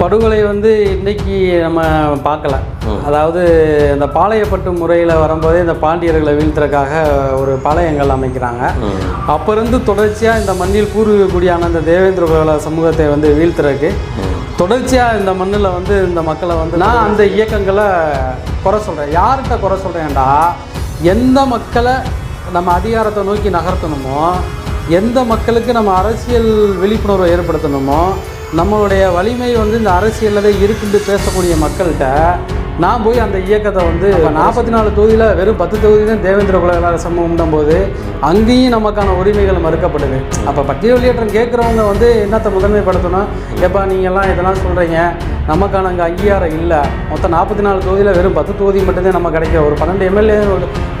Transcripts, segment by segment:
படுகொலை வந்து இன்னைக்கு நம்ம பார்க்கல. அதாவது இந்த பாளையப்பட்டு முறையில் வரும்போதே இந்த பாண்டியர்களை வீழ்த்துறதுக்காக ஒரு பாளையங்கள் அமைக்கிறாங்க. அப்போ இருந்து தொடர்ச்சியாக இந்த மண்ணில் பூர்வீக குடியான இந்த தேவேந்திர குல சமூகத்தை வந்து வீழ்த்துறதுக்கு தொடர்ச்சியாக இந்த மண்ணில் வந்து இந்த மக்களை வந்து நான் அந்த இயக்கங்களை குறை சொல்கிறேன் யார்கிட்ட குறை சொல்கிறேன்டா எந்த மக்களை நம்ம அதிகாரத்தை நோக்கி நகர்த்தணுமோ எந்த மக்களுக்கு நம்ம அரசியல் விழிப்புணர்வை ஏற்படுத்தணுமோ நம்மளுடைய வலிமை வந்து இந்த அரசியலில் தான் இருக்குன்னு பேசக்கூடிய மக்கள்கிட்ட நான் போய் அந்த இயக்கத்தை வந்து நாற்பத்தி நாலு தொகுதியில் வெறும் பத்து தொகுதி தான் தேவேந்திர குலகலார சமூகம் போது அங்கேயும் நமக்கான உரிமைகள் மறுக்கப்படுது. அப்போ பட்டியல் வெளியேற்றம் கேட்குறவங்க வந்து என்னத்தை முதன்மைப்படுத்தணும்? எப்போ நீங்கள்லாம் இதெல்லாம் சொல்கிறீங்க நமக்கான அங்கே அங்கீகாரம் இல்லை. மொத்தம் நாற்பத்தி நாலு தொகுதியில் வெறும் பத்து தொகுதி மட்டும்தான் நம்ம கிடைக்கும் ஒரு பன்னெண்டு எம்எல்ஏ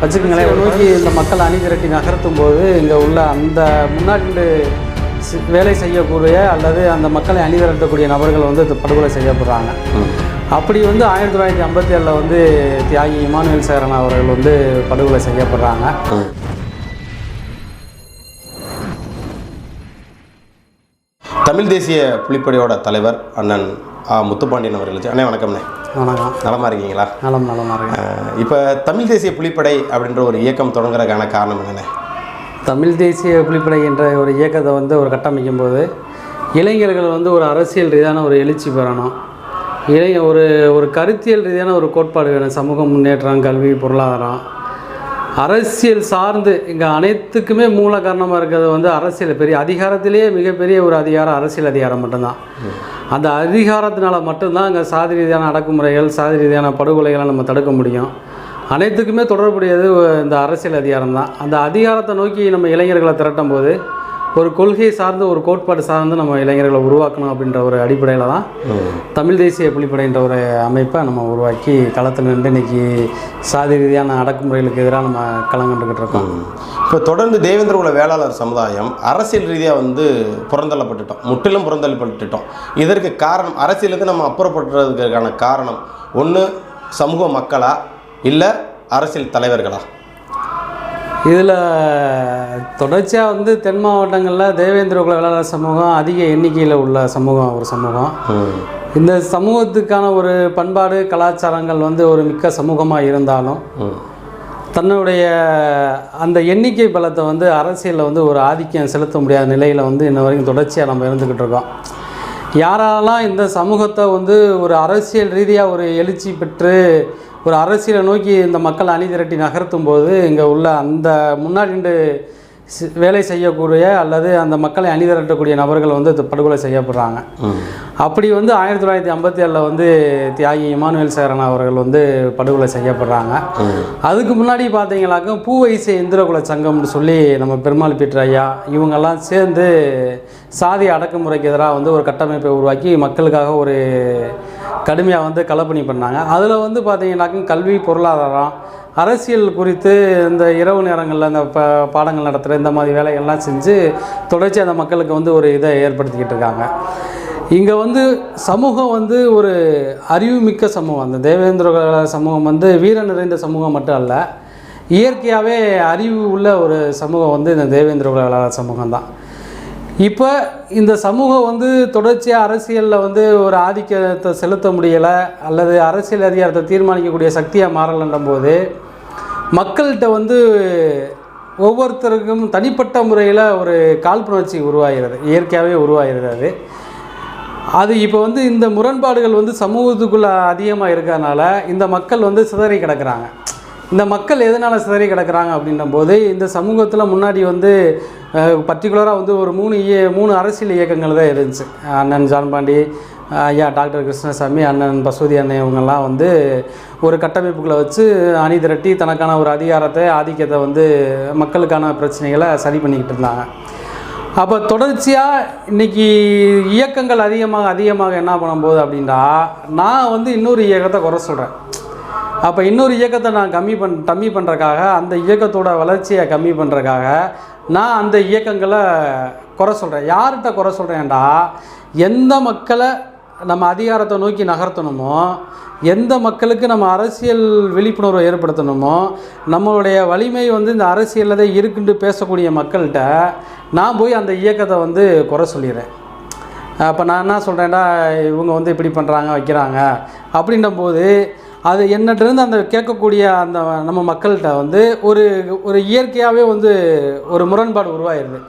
வச்சுக்கோங்களேன் நோக்கி இந்த மக்கள் அணி திரட்டி நகர்த்தும் போது இங்கே உள்ள அந்த முன்னாடி வேலை செய்யக்கூடிய அல்லது அந்த மக்களை அணிதிரட்டக்கூடிய நபர்கள் வந்து படுகொலை செய்யப்படுறாங்க. அப்படி வந்து ஆயிரத்தி தொள்ளாயிரத்தி ஐம்பத்தி ஏழில் வந்து தியாகி இமானுவேல் சேரன் அவர்கள் வந்து படுகொலை செய்யப்படுறாங்க. தமிழ் தேசிய புலிப்படையோட தலைவர் அண்ணன் ஆ முத்துப்பாண்டியன் அவர்கள் அண்ணே வணக்கம்ண்ணே. வணக்கம். நலமா இருக்கீங்களா? நலம் நலமாக இருக்கு இப்போ தமிழ் தேசிய புலிப்படை அப்படின்ற ஒரு இயக்கம் தொடங்குறதுக்கான காரணம் என்னண்ணே? தமிழ் தேசிய புலிப்படை என்ற ஒரு இயக்கத்தை வந்து ஒரு கட்டமைக்கும் போது இளைஞர்கள் வந்து ஒரு அரசியல் ரீதியான ஒரு எழுச்சி பெறணும். இளைஞ ஒரு ஒரு கருத்தியல் ரீதியான ஒரு கோட்பாடு வேணும். சமூக முன்னேற்றம் கல்வி பொருளாதாரம். அரசியல் சார்ந்து இங்கே அனைத்துக்குமே மூல காரணமாக இருக்கிறது வந்து அரசியல். பெரிய அதிகாரத்திலேயே மிகப்பெரிய ஒரு அதிகாரம் அரசியல் அதிகாரம் மட்டும்தான். அந்த அதிகாரத்தினால மட்டும்தான் இங்கே சாதி ரீதியான அடக்குமுறைகள் சாதி ரீதியான படுகொலைகளை நம்ம தடுக்க முடியும். அனைத்துக்குமே தொடர்புடையது இந்த அரசியல் அதிகாரம் தான் அந்த அதிகாரத்தை நோக்கி நம்ம இளைஞர்களை திரட்டும் போது ஒரு கொள்கை சார்ந்து ஒரு கோட்பாடு சார்ந்து நம்ம இளைஞர்களை உருவாக்கணும் அப்படின்ற ஒரு அடிப்படையில் தான் தமிழ் தேசிய புலிப்படைன்ற ஒரு அமைப்பை நம்ம உருவாக்கி களத்தில் நின்று இன்னைக்கு சாதி ரீதியான அடக்குமுறைகளுக்கு எதிராக நம்ம களங்கண்டுக்கிட்டு இருக்கோம். இப்போ தொடர்ந்து தேவேந்திர குல வேளாளர் சமுதாயம் அரசியல் ரீதியாக வந்து புறந்தள்ளப்பட்டுட்டோம். முற்றிலும் புறந்தள்ளப்பட்டுட்டோம். இதற்கு காரணம் அரசியலுக்கு நம்ம அப்புறப்படுறதுக்கான காரணம் ஒன்று சமூக மக்களா இல்லை அரசியல் தலைவர்களா? இதில் தொடர்ச்சியாக வந்து தென் மாவட்டங்களில் தேவேந்திர குல வேளாளர் சமூகம் அதிக எண்ணிக்கையில் உள்ள சமூகம் ஒரு சமூகம். இந்த சமூகத்துக்கான ஒரு பண்பாடு கலாச்சாரங்கள் வந்து ஒரு மிக்க சமூகமாக இருந்தாலும் தன்னுடைய அந்த எண்ணிக்கை பலத்தை வந்து அரசியலில் வந்து ஒரு ஆதிக்கம் செலுத்த முடியாத நிலையில் வந்து இன்ன வரைக்கும் தொடர்ச்சியாக நம்ம இருந்துக்கிட்டு இருக்கோம். யாரெல்லாம் இந்த சமூகத்தை வந்து ஒரு அரசியல் ரீதியாக ஒரு எழுச்சி பெற்று ஒரு அரசியலை நோக்கி இந்த மக்கள் அணி திரட்டி நகர்த்தும் போது இங்கே உள்ள அந்த முன்னாடி வேலை செய்யக்கூடிய அல்லது அந்த மக்களை அணி திரட்டக்கூடிய நபர்கள் வந்து படுகொலை செய்யப்படுறாங்க. அப்படி வந்து ஆயிரத்தி தொள்ளாயிரத்தி ஐம்பத்தி ஏழில் வந்து தியாகி இமானுவேல் சேரன் அவர்கள் வந்து படுகொலை செய்யப்படுறாங்க. அதுக்கு முன்னாடி பார்த்தீங்கன்னாக்க பூவைசை இந்திரகுல சங்கம்னு சொல்லி நம்ம பெருமாள் பீட்டர் ஐயா இவங்கெல்லாம் சேர்ந்து சாதி அடக்குமுறைக்கு எதிராக வந்து ஒரு கட்டமைப்பை உருவாக்கி மக்களுக்காக ஒரு கடுமையாக வந்து களப்பணி பண்ணாங்க. அதில் வந்து பார்த்தீங்கன்னாக்க கல்வி பொருளாதாரம் அரசியல் குறித்து இந்த இரவு நேரங்களில் இந்த ப பாடங்கள் நடத்துகிற இந்த மாதிரி வேலைகள்லாம் செஞ்சு தொடர்ச்சி அந்த மக்களுக்கு வந்து ஒரு இதை ஏற்படுத்திக்கிட்டு இருக்காங்க. இங்கே வந்து சமூகம் வந்து ஒரு அறிவுமிக்க சமூகம். அந்த தேவேந்திர சமூகம் வந்து வீர நிறைந்த சமூகம் மட்டும் அல்ல இயற்கையாகவே அறிவு உள்ள ஒரு சமூகம் வந்து இந்த தேவேந்திர உலகளாளர் சமூகம் தான் இப்போ இந்த சமூகம் வந்து தொடர்ச்சியாக அரசியலில் வந்து ஒரு ஆதிக்கத்தை செலுத்த முடியலை அல்லது அரசியல் அதிகாரத்தை தீர்மானிக்கக்கூடிய சக்தியாக மாறலன்ற போது மக்கள்கிட்ட வந்து ஒவ்வொருத்தருக்கும் தனிப்பட்ட முறையில் ஒரு காழ்ப்புணர்ச்சி உருவாகிறது இயற்கையாகவே உருவாகிறது அது. அது இப்போ வந்து இந்த முரண்பாடுகள் வந்து சமூகத்துக்குள்ளே அதிகமாக இருக்கிறதுனால இந்த மக்கள் வந்து சிதறி கிடக்குறாங்க. இந்த மக்கள் எதனால் சிதறி கிடக்குறாங்க அப்படின்னும் போது இந்த சமூகத்தில் முன்னாடி வந்து பர்டிகுலராக வந்து ஒரு மூணு இய மூணு அரசியல் இயக்கங்கள் தான் இருந்துச்சு. அண்ணன் ஜான்பாண்டி ஐயா டாக்டர் கிருஷ்ணசாமி அண்ணன் பசுவதி அண்ணன் இவங்கெல்லாம் வந்து ஒரு கட்டமைப்புகளை வச்சு அணி திரட்டி தனக்கான ஒரு அதிகாரத்தை ஆதிக்கத்தை வந்து மக்களுக்கான பிரச்சனைகளை சரி பண்ணிக்கிட்டு இருந்தாங்க. அப்போ தொடர்ச்சியாக இன்னைக்கு இயக்கங்கள் அதிகமாக அதிகமாக என்ன பண்ணும்போது அப்படின்னா நான் வந்து இன்னொரு இயக்கத்தை குறை சொல்கிறேன் அப்போ இன்னொரு இயக்கத்தை நான் கம்மி பண் கம்மி பண்ணுறக்காக அந்த இயக்கத்தோட வளர்ச்சியை கம்மி பண்ணுறக்காக நான் அந்த இயக்கங்களை குறை சொல்கிறேன் யார்கிட்ட குறை சொல்கிறேன்டா எந்த மக்களை நம்ம அதிகாரத்தை நோக்கி நகர்த்தணுமோ? எந்த மக்களுக்கு நம்ம அரசியல் விழிப்புணர்வை ஏற்படுத்தணுமோ? நம்மளுடைய வலிமை வந்து இந்த அரசியலில் தான் இருக்குன்னு பேசக்கூடிய மக்கள்கிட்ட நான் போய் அந்த இயக்கத்தை வந்து குறை சொல்லிடுறேன். அப்போ நான் என்ன சொல்கிறேன்டா இவங்க வந்து இப்படி பண்ணுறாங்க வைக்கிறாங்க அப்படின்ற போது அது என்னட்டிருந்து அந்த கேட்கக்கூடிய அந்த நம்ம மக்கள்கிட்ட வந்து ஒரு ஒரு இயற்கையாகவே வந்து ஒரு முரண்பாடு உருவாயிருது.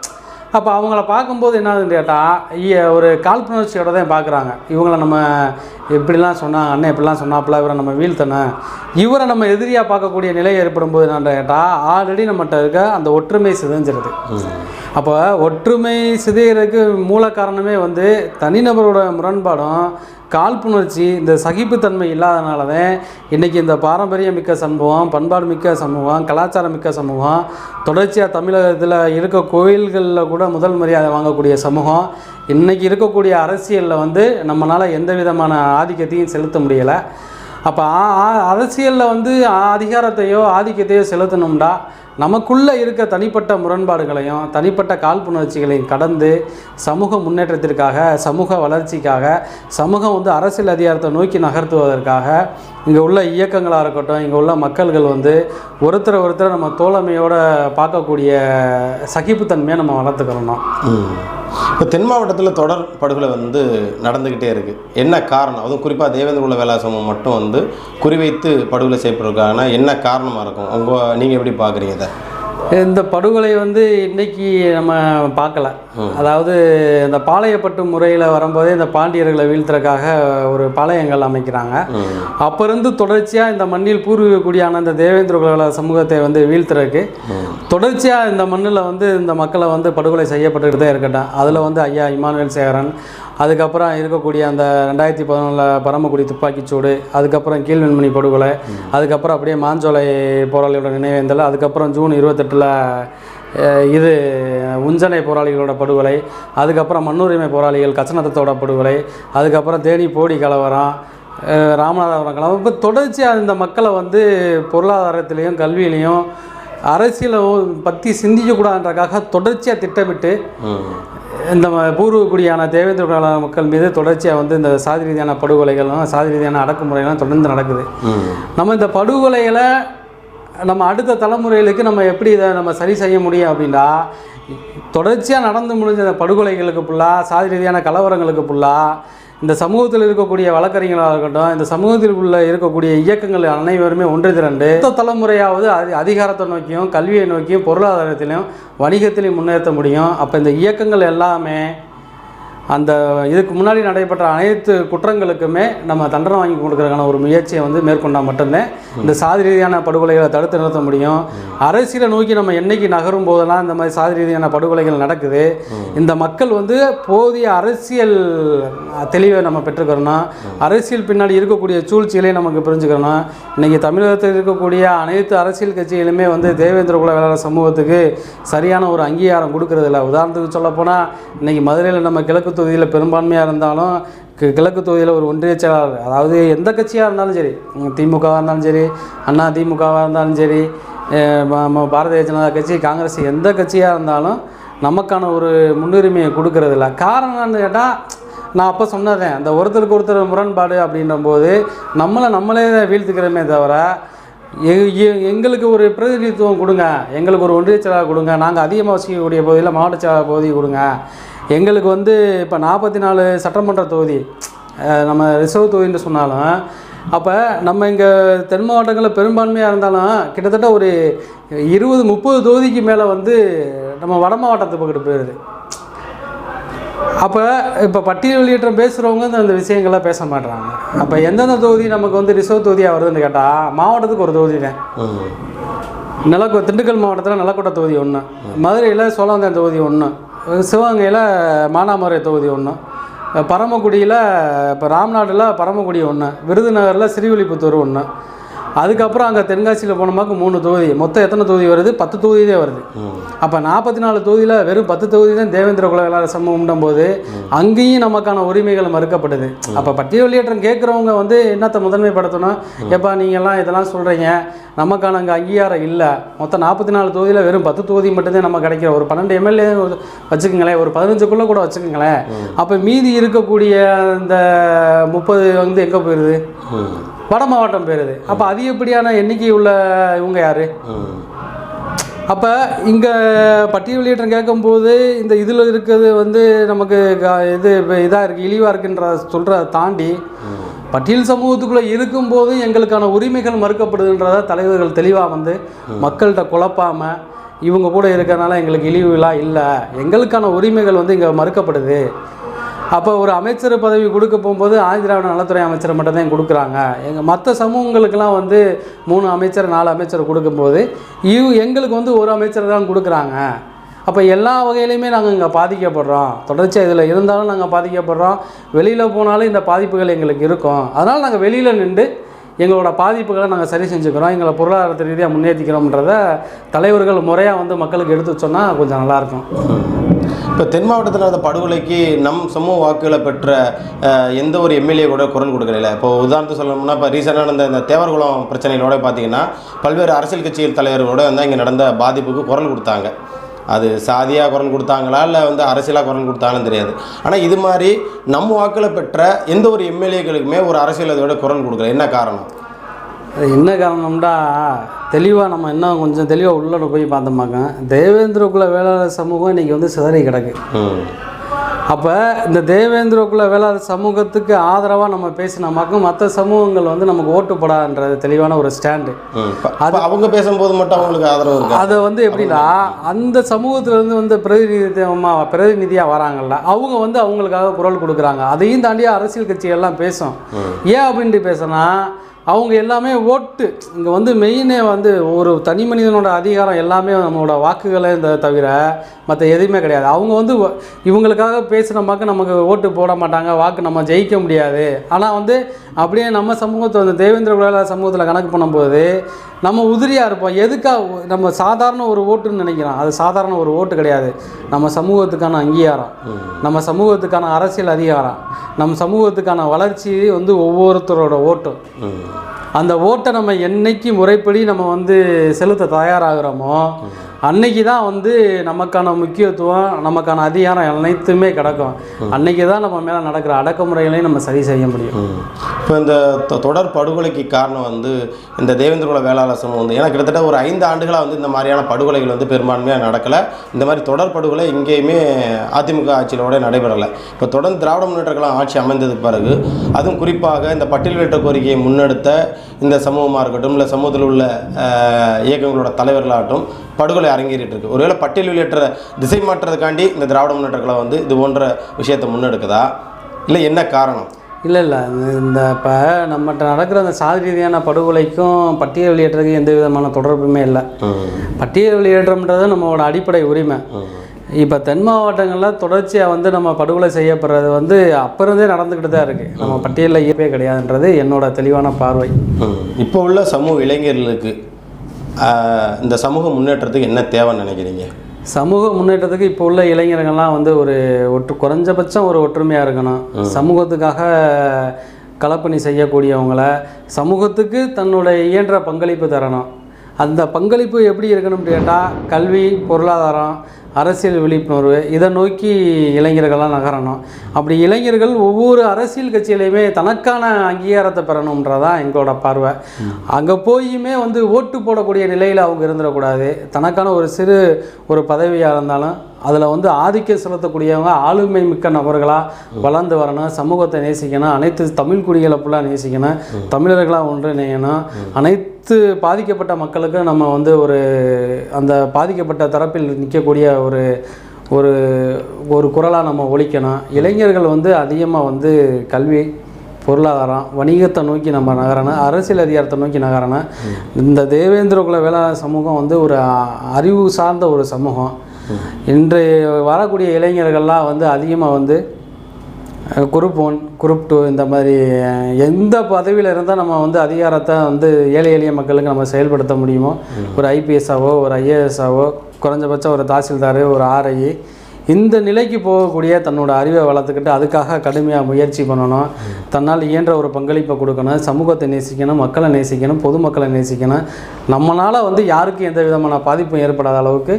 அப்போ அவங்கள பார்க்கும்போது என்னதுன்னு கேட்டால் ஒரு காழ்ப்புணர்ச்சியோட தான் பார்க்குறாங்க. இவங்கள நம்ம இப்படிலாம் சொன்னால் அண்ணன் இப்படிலாம் சொன்னாப்புல இவரை நம்ம வீழ்த்தனை இவரை நம்ம எதிரியாக பார்க்கக்கூடிய நிலை ஏற்படும் போது என்னன்னு கேட்டால் ஆல்ரெடி நம்மகிட்ட இருக்க அந்த ஒற்றுமை சிதைஞ்சிருது. அப்போ ஒற்றுமை சிதைகிறதுக்கு மூல காரணமே வந்து தனிநபரோட முரண்பாடும் காழ்ப்புணர்ச்சி இந்த சகிப்புத்தன்மை இல்லாதனால தான் இன்றைக்கி இந்த பாரம்பரிய மிக்க சமூகம் பண்பாடு மிக்க சமூகம் கலாச்சாரம் மிக்க சமூகம் தொடர்ச்சியாக தமிழகத்தில் இருக்க கோயில்களில் கூட முதல் மரியாதை வாங்கக்கூடிய சமூகம் இன்றைக்கி இருக்கக்கூடிய அரசியலில் வந்து நம்மளால் எந்த விதமான ஆதிக்கத்தையும் செலுத்த முடியலை. அப்போ அரசியலில் வந்து அதிகாரத்தையோ ஆதிக்கத்தையோ செலுத்தணும்டா. நமக்குள்ளே இருக்க தனிப்பட்ட முரண்பாடுகளையும் தனிப்பட்ட காழ்ப்புணர்ச்சிகளையும் கடந்து சமூக முன்னேற்றத்திற்காக சமூக வளர்ச்சிக்காக சமூகம் வந்து அரசியல் அதிகாரத்தை நோக்கி நகர்த்துவதற்காக இங்கே உள்ள இயக்கங்களாக இருக்கட்டும் இங்கே உள்ள மக்கள்கள் வந்து ஒருத்தரை ஒருத்தரை நம்ம தோழமையோடு பார்க்கக்கூடிய சகிப்புத்தன்மையை நம்ம வளர்த்துக்கணும் இப்போ தென் மாவட்டத்தில் தொடர் படுகொலை வந்து நடந்துக்கிட்டே இருக்குது என்ன காரணம்? அதுவும் குறிப்பாக தேவேந்திர உள்ள வேலாசமம் மட்டும் வந்து குறிவைத்து படுகொலை செய்யப்படுறதுக்கான என்ன காரணமாக இருக்கும்? உங்கள் நீங்கள் எப்படி பார்க்குறீங்க இதை? இந்த படுகொலை வந்து இன்னைக்கு நம்ம பார்க்கல. அதாவது இந்த பாளையப்பட்டு முறையில் வரும்போதே இந்த பாண்டியர்களை வீழ்த்துறதுக்காக ஒரு பாளையங்கள் அமைக்கிறாங்க. அப்போ இருந்து தொடர்ச்சியாக இந்த மண்ணில் பூர்வீக குடியான இந்த தேவேந்திர குல சமூகத்தை வந்து வீழ்த்துறதுக்கு தொடர்ச்சியாக இந்த மண்ணில் வந்து இந்த மக்களை வந்து படுகொலை செய்யப்பட்டுக்கிட்டு தான் இருக்கட்டும். அதில் வந்து ஐயா இமானுவேல் சேகரன் அதுக்கப்புறம் இருக்கக்கூடிய அந்த ரெண்டாயிரத்தி பதினொன்றில் பரமக்குடி துப்பாக்கிச்சூடு அதுக்கப்புறம் கீழ்வெண்மணி படுகொலை அதுக்கப்புறம் அப்படியே மாஞ்சோலை போராளியோட நினைவேந்தல் அதுக்கப்புறம் ஜூன் இருபத்தெட்டில் இது உஞ்சனை போராளிகளோட படுகொலை அதுக்கப்புறம் மண்ணுரிமை போராளிகள் கச்சனத்தத்தோட படுகொலை அதுக்கப்புறம் தேனி போடி கலவரம் ராமநாதபுரம் கலவரம். இப்போ தொடர்ச்சியாக இந்த மக்களை வந்து பொருளாதாரத்திலையும் கல்வியிலையும் அரசியலை பற்றி சிந்திக்கக்கூடாதுன்றக்காக தொடர்ச்சியாக திட்டமிட்டு இந்த ம- பூர்வ குடியான தேவேந்திர மக்கள் மீது தொடர்ச்சியாக வந்து இந்த சாதி ரீதியான படுகொலைகளும் சாதி ரீதியான அடக்குமுறைகளும் தொடர்ந்து நடக்குது. நம்ம இந்த படுகொலைகளை நம்ம அடுத்த தலைமுறைகளுக்கு நம்ம எப்படி இதை நம்ம சரி செய்ய முடியும் அப்படின்னா தொடர்ச்சியாக நடந்து முடிஞ்ச படுகொலைகளுக்கு ஃபுல்லாக சாதி ரீதியான கலவரங்களுக்கு ஃபுல்லாக இந்த சமூகத்தில் இருக்கக்கூடிய வழக்கறிஞர்களாக இருக்கட்டும் இந்த சமூகத்தில் உள்ள இருக்கக்கூடிய இயக்கங்கள் அனைவருமே ஒன்று திரண்டு தலைமுறையாவது அதி அதிகாரத்தை நோக்கியும் கல்வியை நோக்கியும் பொருளாதாரத்திலையும் வணிகத்திலையும் முன்னேற்ற முடியும். அப்போ இந்த இயக்கங்கள் எல்லாமே அந்த இதுக்கு முன்னாடி நடைபெற்ற அனைத்து குற்றங்களுக்குமே நம்ம தண்டனை வாங்கி கொடுக்கறதுக்கான ஒரு முயற்சியை வந்து மேற்கொண்டால் மட்டும்தான். இந்த சாதி ரீதியான படுகொலைகளை தடுத்து நிறுத்த முடியும். அரசியலை நோக்கி நம்ம என்னைக்கு நகரும் போதெல்லாம் இந்த மாதிரி சாதி ரீதியான படுகொலைகள் நடக்குது. இந்த மக்கள் வந்து போதிய அரசியல் தெளிவை நம்ம பெற்றுக்கிறோம் அரசியல் பின்னாடி இருக்கக்கூடிய சூழ்ச்சிகளை நமக்கு புரிஞ்சுக்கிறோம் இன்றைக்கி தமிழகத்தில் இருக்கக்கூடிய அனைத்து அரசியல் கட்சிகளுமே வந்து தேவேந்திர குல வேளாளர் சமூகத்துக்கு சரியான ஒரு அங்கீகாரம் கொடுக்கறதில்ல. உதாரணத்துக்கு சொல்லப்போனால் இன்றைக்கி மதுரையில் நம்ம கிழக்கு தொகுதியில் பெரும்பான்மையாக இருந்தாலும் கிழக்கு தொகுதியில் ஒரு ஒன்றிய செயலாளர். அதாவது எந்த கட்சியாக இருந்தாலும் சரி திமுகவாக இருந்தாலும் சரி அண்ணா திமுகவாக இருந்தாலும் சரி பாரதிய ஜனதா கட்சி காங்கிரஸ் எந்த கட்சியாக இருந்தாலும் நமக்கான ஒரு முன்னுரிமையை கொடுக்கறதில்ல. காரணம் என்னன்னு கேட்டால் நான் அப்போ சொன்னதேன் அந்த ஒருத்தருக்கு ஒருத்தர் முரண்பாடு அப்படின்ற போது நம்மளை நம்மளே வீழ்த்துக்கிறோமே தவிர எ- எ- எங்களுக்கு ஒரு பிரதிநிதித்துவம் கொடுங்க எங்களுக்கு ஒரு ஒன்றிய செயலாளர் கொடுங்க நாங்கள் அதிகமாக வசிக்கக்கூடிய பகுதியில் மாவட்ட செயலாளர் பகுதி கொடுங்க எங்களுக்கு வந்து இப்போ நாற்பத்தி நாலு சட்டமன்ற தொகுதி நம்ம ரிசர்வ் தொகுதின்னு சொன்னாலும் அப்போ நம்ம இங்கே தென் மாவட்டங்களில் பெரும்பான்மையாக இருந்தாலும் கிட்டத்தட்ட ஒரு இருபது முப்பது தொகுதிக்கு மேலே வந்து நம்ம வட மாவட்டத்து பக்கத்து போயிடுது. அப்போ இப்போ பட்டியல் வெளியேற்றம் பேசுகிறவங்க அந்த விஷயங்களை பேச மாட்றாங்க. அப்போ எந்தெந்த தொகுதி நமக்கு வந்து ரிசர்வ் தொகுதியாக வருதுன்னு கேட்டால் மாவட்டத்துக்கு ஒரு தொகுதி தான். நிலக்கோ திண்டுக்கல் மாவட்டத்தில் நிலக்கோட்டை தொகுதி ஒன்று மதுரையில் சோழவந்தான் தொகுதி ஒன்று சிவகங்கையில் மானாமரை தொகுதி ஒன்று பரமக்குடியில் இப்போ ராம்நாட்டில் பரமக்குடி ஒன்று விருதுநகரில் ஸ்ரீவில்லிபுத்தூர் ஒன்று அதுக்கப்புறம் அங்கே தென்காசியில் போனோமாக்கு மூணு தொகுதி. மொத்தம் எத்தனை தொகுதி வருது? பத்து தொகுதி தான் வருது அப்போ நாற்பத்தி நாலு தொகுதியில் வெறும் பத்து தொகுதி தான் தேவேந்திர குல வேளாளர் சமூகம் போது அங்கேயும் நமக்கான உரிமைகள் மறுக்கப்படுது அப்போ பட்டியல் வெளியேற்றம் கேட்குறவங்க வந்து என்னத்தை முதன்மைப்படுத்தணும்? எப்பா நீங்கள்லாம் இதெல்லாம் சொல்கிறீங்க நமக்கான அங்கே அங்கீகாரம் இல்லை. மொத்தம் நாற்பத்தி நாலு தொகுதியில் வெறும் பத்து தொகுதி மட்டும்தான் நம்ம கிடைக்கிற. ஒரு பன்னெண்டு எம்எல்ஏ வச்சுக்கோங்களேன். ஒரு பதினஞ்சுக்குள்ளே கூட வச்சுக்கோங்களேன். அப்போ மீதி இருக்கக்கூடிய இந்த முப்பது வந்து எங்கே போயிடுது வட மாவட்டம் போயிடுது அப்போ அதிகப்படியான எண்ணிக்கை உள்ள இவங்க யார்? அப்போ இங்கே பட்டியல் வெளியேற்றம் கேட்கும்போது இந்த இதில் இருக்கிறது வந்து நமக்கு க- இது இதாக இருக்குது இழிவாக இருக்குன்ற சொல்கிறத தாண்டி பட்டியல் சமூகத்துக்குள்ளே இருக்கும்போது எங்களுக்கான உரிமைகள் மறுக்கப்படுதுன்றத தலைவர்கள் தெளிவாக வந்து மக்கள்கிட்ட குழப்பாமல் இவங்க கூட இருக்கிறனால எங்களுக்கு இழிவுலாம் இல்லை. எங்களுக்கான உரிமைகள் வந்து இங்கே மறுக்கப்படுது. அப்போ ஒரு அமைச்சர் பதவி கொடுக்க போகும்போது ஆதிதிராவிட நலத்துறை அமைச்சர் மட்டும்தான் கொடுக்குறாங்க. எங்கள் மற்ற சமூகங்களுக்கெல்லாம் வந்து மூணு அமைச்சர் நாலு அமைச்சர் கொடுக்கும்போது இவ் எங்களுக்கு வந்து ஒரு அமைச்சர் தான் கொடுக்குறாங்க. அப்போ எல்லா வகையிலையுமே நாங்கள் இங்கே பாதிக்கப்படுறோம். தொடர்ச்சியாக இதில் இருந்தாலும் நாங்கள் பாதிக்கப்படுறோம். வெளியில் போனாலும் இந்த பாதிப்புகள் எங்களுக்கு இருக்கும். அதனால் நாங்கள் வெளியில் நின்று எங்களோட பாதிப்புகளை நாங்கள் சரி செஞ்சுக்கிறோம். எங்களை பொருளாதாரத்தை ரீதியாக முன்னேற்றிக்கிறோம்ன்றத தலைவர்கள் முறையாக வந்து மக்களுக்கு எடுத்து சொன்னால் கொஞ்சம் நல்லாயிருக்கும் இப்போ தென் மாவட்டத்தில் நடந்த படுகொலைக்கு நம் சமூக வாக்குகளை பெற்ற எந்த ஒரு எம்எல்ஏ கூட குரல் கொடுக்கல இப்போ உதாரணத்துக்கு சொல்லணும்னா இப்போ ரீசெண்டாக நடந்த இந்த தேவர்குளம் பிரச்சனைகளோட பார்த்தீங்கன்னா பல்வேறு அரசியல் கட்சிகள் தலைவர்களோட வந்து இங்கே நடந்த பாதிப்புக்கு குரல் கொடுத்தாங்க. அது சாதியாக குரல் கொடுத்தாங்களா இல்லை வந்து அரசியலாக குரல் கொடுத்தாங்கன்னு தெரியாது. ஆனால் இது மாதிரி நம்ம வாக்கில் பெற்ற எந்த ஒரு எம்எல்ஏக்களுக்குமே ஒரு அரசியல் அதோட குரல் கொடுக்கல. என்ன காரணம்? அது என்ன காரணம்னா தெளிவாக நம்ம இன்னும் கொஞ்சம் தெளிவாக உள்ள போய் பார்த்தோமாக்க தேவேந்திர குல வேளாளர் சமூகம் இன்றைக்கி வந்து சிதறி கிடக்கு. அப்போ இந்த தேவேந்திர குல வேளாளர் சமூகத்துக்கு ஆதரவாக நம்ம பேசினோமாக்க மற்ற சமூகங்கள் வந்து நமக்கு ஓட்டு போடான்றது தெளிவான ஒரு ஸ்டாண்டு. அது அவங்க பேசும்போது மட்டும் அவங்களுக்கு ஆதரவு அதை வந்து எப்படின்னா அந்த சமூகத்திலேருந்து வந்து பிரதிநிதியமாக பிரதிநிதியாக வராங்கல்ல அவங்க வந்து அவங்களுக்காக குரல் கொடுக்குறாங்க. அதையும் தாண்டி அரசியல் கட்சிகள்லாம் பேசும். ஏன் அப்படின்ட்டு பேசுனா அவங்க எல்லாமே ஓட்டு. இங்கே வந்து மெயினே வந்து ஒரு தனி மனிதனோட அதிகாரம் எல்லாமே நம்மளோட வாக்குகளை இந்த தவிர மற்ற எதுவுமே கிடையாது. அவங்க வந்து வ- இவங்களுக்காக பேசுகிறமாக்க நமக்கு ஓட்டு போட மாட்டாங்க வாக்கு நம்ம ஜெயிக்க முடியாது. ஆனால் வந்து அப்படியே நம்ம சமூகத்தை வந்து தேவேந்திர குல சமூகத்தில் கணக்கு பண்ணும்போது நம்ம உதிரியாக இருப்போம். எதுக்காக நம்ம சாதாரண ஒரு ஓட்டுன்னு நினைக்கிறோம். அது சாதாரண ஒரு ஓட்டு கிடையாது. நம்ம சமூகத்துக்கான அங்கீகாரம். நம்ம சமூகத்துக்கான அரசியல் அதிகாரம். நம்ம சமூகத்துக்கான வளர்ச்சி வந்து ஒவ்வொருத்தரோட ஓட்டும் அந்த ஓட்டை நம்ம என்னைக்கு முறைப்படி நம்ம வந்து செலுத்த தயாராகிறோமோ அன்னைக்கு தான் வந்து நமக்கான முக்கியத்துவம் நமக்கான அதிகாரம் அனைத்துமே கிடக்கும். அன்னைக்கு தான் நம்ம மேலே நடக்கிற அடக்குமுறைகளையும் நம்ம சரி செய்ய முடியும். இப்போ இந்த தொடர் படுகொலைக்கு காரணம் வந்து இந்த தேவேந்திர குல வேளாளர் சமூகம் வந்து ஏன்னா கிட்டத்தட்ட ஒரு ஐந்து ஆண்டுகளாக வந்து இந்த மாதிரியான படுகொலைகள் வந்து பெரும்பான்மையாக நடக்கலை. இந்த மாதிரி தொடர் படுகொலை எங்கேயுமே அதிமுக ஆட்சியிலோட நடைபெறலை. இப்போ தொடர்ந்து திராவிட முன்னேற்ற கழகம் ஆட்சி அமைந்ததுக்கு பிறகு அதுவும் குறிப்பாக இந்த பட்டியலிட்ட கோரிக்கையை முன்னெடுத்த இந்த சமூகமாக இருக்கட்டும் இல்லை சமூகத்தில் உள்ள இயக்கங்களோட தலைவர்களாகட்டும் படுகொலை அரங்கேறிட்டு இருக்கு ஒருவேளை பட்டியல் வெளியேற்ற திசை மாற்றுறதுக்காண்டி இந்த திராவிட முன்னேற்ற கழகம் வந்து இது போன்ற விஷயத்தை முன்னெடுக்குதா? இல்லை என்ன காரணம்? இல்லை இல்லை. இந்த இப்போ நம்மகிட்ட நடக்கிற அந்த சாதி ரீதியான படுகொலைக்கும் பட்டியல் வெளியேற்றதுக்கு எந்த விதமான தொடர்புமே இல்லை. பட்டியல் வெளியேற்றம்ன்றது நம்மளோட அடிப்படை உரிமை. இப்போ தென் மாவட்டங்களில் தொடர்ச்சியாக வந்து நம்ம படுகொலை செய்யப்படுறது வந்து அப்போ இருந்தே நடந்துக்கிட்டு தான் இருக்குது நம்ம பட்டியலில் ஈர்ப்பே கிடையாதுன்றது என்னோட தெளிவான பார்வை. இப்போ உள்ள சமூக இளைஞர்களுக்கு இந்த சமூக முன்னேற்றத்துக்கு என்ன தேவைன்னு நினைக்கிறீங்க? சமூக முன்னேற்றத்துக்கு இப்போ உள்ள இளைஞர்கள்லாம் வந்து ஒரு ஒற்று குறைஞ்சபட்சம் ஒரு ஒற்றுமையாக இருக்கணும். சமூகத்துக்காக களப்பணி செய்யக்கூடியவங்கள சமூகத்துக்கு தன்னோட இயன்ற பங்களிப்பு தரணும். அந்த பங்களிப்பு எப்படி இருக்கணும்னு கேட்டால் கல்வி பொருளாதாரம் அரசியல் விழிப்புணர்வு இதை நோக்கி இளைஞர்கள்லாம் நகரணும். அப்படி இளைஞர்கள் ஒவ்வொரு அரசியல் கட்சியிலையுமே தனக்கான அங்கீகாரத்தை பெறணுன்றதான் எங்களோட பார்வை. அங்கே போயுமே வந்து ஓட்டு போடக்கூடிய நிலையில் அவங்க இருந்துடக்கூடாது. தனக்கான ஒரு சிறு ஒரு பதவியாக இருந்தாலும் அதில் வந்து ஆதிக்கம் செலுத்தக்கூடியவங்க ஆளுமை மிக்க நபர்களாக வளர்ந்து வரணும் சமூகத்தை நேசிக்கணும் அனைத்து தமிழ் குடிகளை ஃபுல்லாக நேசிக்கணும் தமிழர்களாக ஒன்றிணையணும் அனைத்து பாதிக்கப்பட்ட மக்களுக்கும் நம்ம வந்து ஒரு அந்த பாதிக்கப்பட்ட தரப்பில் நிற்கக்கூடிய ஒரு ஒரு ஒரு குரலாக நம்ம ஒழிக்கணும். இளைஞர்கள் வந்து அதிகமாக வந்து கல்வி பொருளாதாரம் வணிகத்தை நோக்கி நம்ம நகரணும். அரசியல் அதிகாரத்தை நோக்கி நகரணும். இந்த தேவேந்திர குல வேளாண் சமூகம் வந்து ஒரு அறிவு சார்ந்த ஒரு சமூகம். இன்று வரக்கூடிய இளைஞர்கள்லாம் வந்து அதிகமாக வந்து குரூப் ஒன் குரூப் டூ இந்த மாதிரி எந்த பதவியில் இருந்தால் நம்ம வந்து அதிகாரத்தை வந்து ஏழை எளிய மக்களுக்கு நம்ம செயல்படுத்த முடியுமோ? ஒரு ஐபிஎஸ்ஸாவோ ஒரு ஐஏஎஸ்ஸாவோ குறைஞ்சபட்சம் ஒரு தாசில்தார் ஒரு ஆர்ஐ இந்த நிலைக்கு போகக்கூடிய தன்னோட அறிவை வளர்த்துக்கிட்டு அதுக்காக கடுமையாக முயற்சி பண்ணணும். தன்னால் இயன்ற ஒரு பங்களிப்பை கொடுக்கணும். சமூகத்தை நேசிக்கணும் மக்களை நேசிக்கணும் பொதுமக்களை நேசிக்கணும். நம்மளால் வந்து யாருக்கும் எந்த விதமான பாதிப்பும் ஏற்படாத அளவுக்கு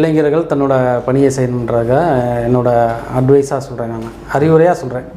இளைஞர்கள் தன்னோட பணியை செய்யணுன்றத என்னோட அட்வைஸாக சொல்கிறேன் நான். அறிவுரையாக சொல்கிறேன்